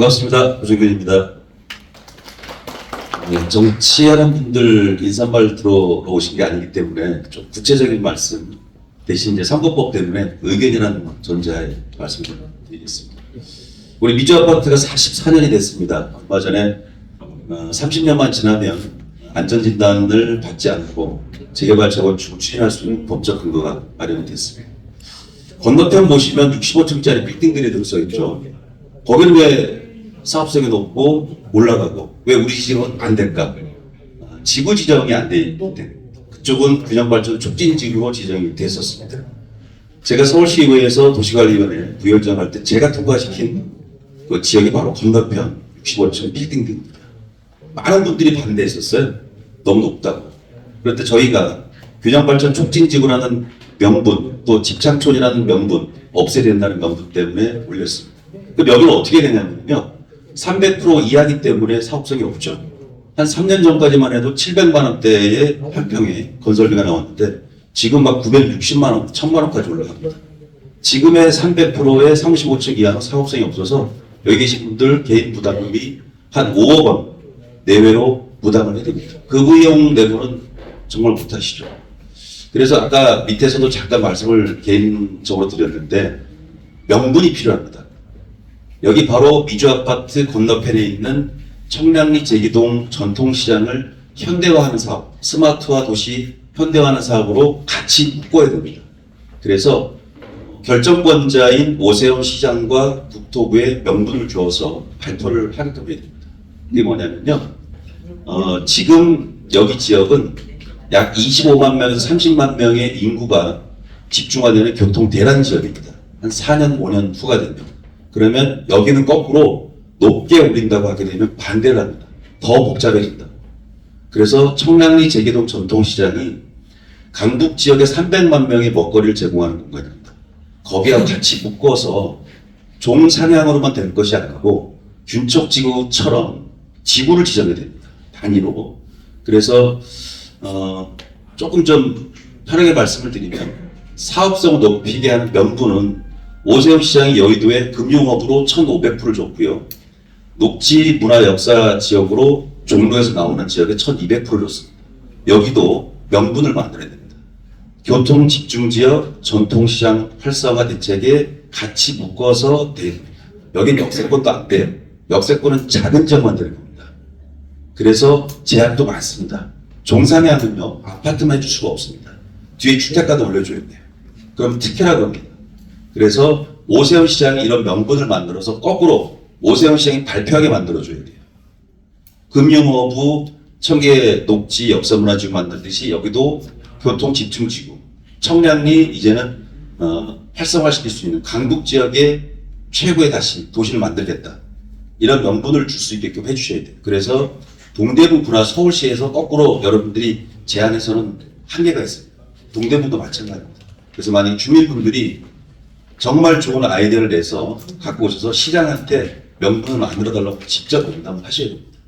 반갑습니다. 조정균입니다. 네, 정치하는 분들 인사말 들어오신 게 아니기 때문에 좀 구체적인 말씀 대신 이제 선거법 때문에 의견이라는 전제하에 말씀을 드리겠습니다. 우리 미주 아파트가 44년이 됐습니다. 얼마 전에 어, 30년만 지나면 안전진단을 받지 않고 재개발 재건축을 추진할 수 있는 법적 근거가 마련이 됐습니다. 건너편 보시면 65층짜리 빌딩들이 들어서 있죠. 거기는 왜 사업성이 높고 올라가고 왜 우리 지역은 안 될까? 아, 지구 지정이 안 돼 그쪽은 균형발전 촉진지구로 지정이 됐었습니다. 제가 서울시의회에서 도시관리위원회 부위원장 때 제가 통과시킨 그 지역이 바로 건너편 65층 빌딩들입니다. 많은 분들이 반대했었어요. 너무 높다고. 그런데 저희가 균형발전 촉진지구라는 명분 또 집창촌이라는 명분 없애야 된다는 명분 때문에 올렸습니다. 그럼 여기는 어떻게 되냐면요. 300% 이하기 때문에 사업성이 없죠. 한 3년 전까지만 해도 700만 원대의 한 평에 건설비가 나왔는데 지금 막 960만 원, 1000만 원까지 올라갑니다. 지금의 300%의 35층 이하는 사업성이 없어서 여기 계신 분들 개인 부담금이 한 5억 원 내외로 부담을 해야 됩니다. 그 비용 내고는 정말 못하시죠. 그래서 아까 밑에서도 잠깐 말씀을 개인적으로 드렸는데 명분이 필요합니다. 여기 바로 미주 아파트 건너편에 있는 청량리 제기동 전통시장을 현대화하는 사업, 스마트화 도시 현대화하는 사업으로 같이 묶어야 됩니다. 그래서 결정권자인 오세훈 시장과 국토부에 명분을 주어서 발표를 하게끔 해야 됩니다. 이게 뭐냐면요. 어, 지금 여기 지역은 약 25만 명에서 30만 명의 인구가 집중화되는 교통 대란 지역입니다. 한 4년, 5년 후가 되면. 그러면 여기는 거꾸로 높게 올린다고 하게 되면 반대를 합니다. 더 복잡해진다. 그래서 청량리 제기동 전통시장이 강북 지역에 300만 명의 먹거리를 제공하는 공간입니다. 거기와 같이 묶어서 종상향으로만 될 것이 아니고 균척지구처럼 지구를 지정해야 됩니다. 단위로. 그래서 어, 조금 좀 편하게 말씀을 드리면 사업성을 높이게 하는 명분은 오세훈 시장이 여의도에 금융업으로 1,500%를 줬고요. 녹지 문화 역사 지역으로 종로에서 나오는 지역에 1,200%를 줬습니다. 여기도 명분을 만들어야 됩니다. 교통 집중 지역 전통시장 활성화 대책에 같이 묶어서 돼야 됩니다. 여기는 역세권도 안 돼요. 역세권은 작은 지역만 되는 겁니다. 그래서 제약도 많습니다. 종상향은요 아파트만 해줄 수가 없습니다. 뒤에 주택가도 올려줘야 돼요. 그럼 특혜라고 합니다. 그래서 오세훈 시장이 이런 명분을 만들어서 거꾸로 오세훈 시장이 발표하게 만들어줘야 돼요. 금융어부 청계 녹지 역사문화지구 만들듯이 여기도 교통 집중지구 청량리 이제는 어, 활성화시킬 수 있는 강북 지역의 최고의 다시 도시를 만들겠다. 이런 명분을 줄 수 있게끔 해주셔야 돼요. 그래서 동대구 구나 서울시에서 거꾸로 여러분들이 제안해서는 한계가 있습니다. 동대구도 마찬가지입니다. 그래서 만약 주민분들이 정말 좋은 아이디어를 내서 갖고 오셔서 시장한테 명분을 만들어달라고 직접 응담을 하셔야 됩니다.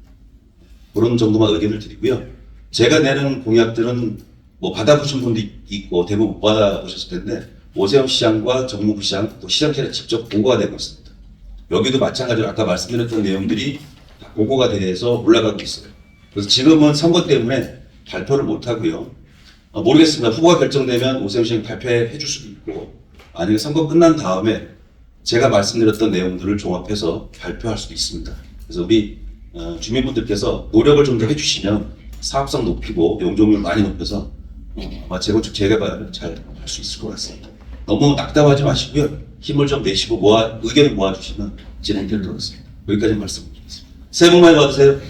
그런 정도만 의견을 드리고요. 제가 내는 공약들은 뭐 받아보신 분도 있- 있고 대부분 못 받아보셨을 텐데 오세훈 시장과 정무부 시장 또 시장실에 직접 보고가 되고 있습니다. 여기도 마찬가지로 아까 말씀드렸던 내용들이 다 보고가 돼서 올라가고 있어요. 그래서 지금은 선거 때문에 발표를 못 하고요. 어, 모르겠습니다. 후보가 결정되면 오세훈 시장이 발표해 줄 수도 있고 만약에 선거 끝난 다음에 제가 말씀드렸던 내용들을 종합해서 발표할 수도 있습니다. 그래서 우리 어, 주민분들께서 노력을 좀 더 해주시면 사업성 높이고 용적률 많이 높여서 어, 아마 재건축 재개발을 잘 할 수 있을 것 같습니다. 너무 낙담하지 마시고요. 힘을 좀 내시고 모아 의견을 모아주시면 진행될 것 같습니다. 여기까지 말씀드리겠습니다. 새해 복 많이 받으세요.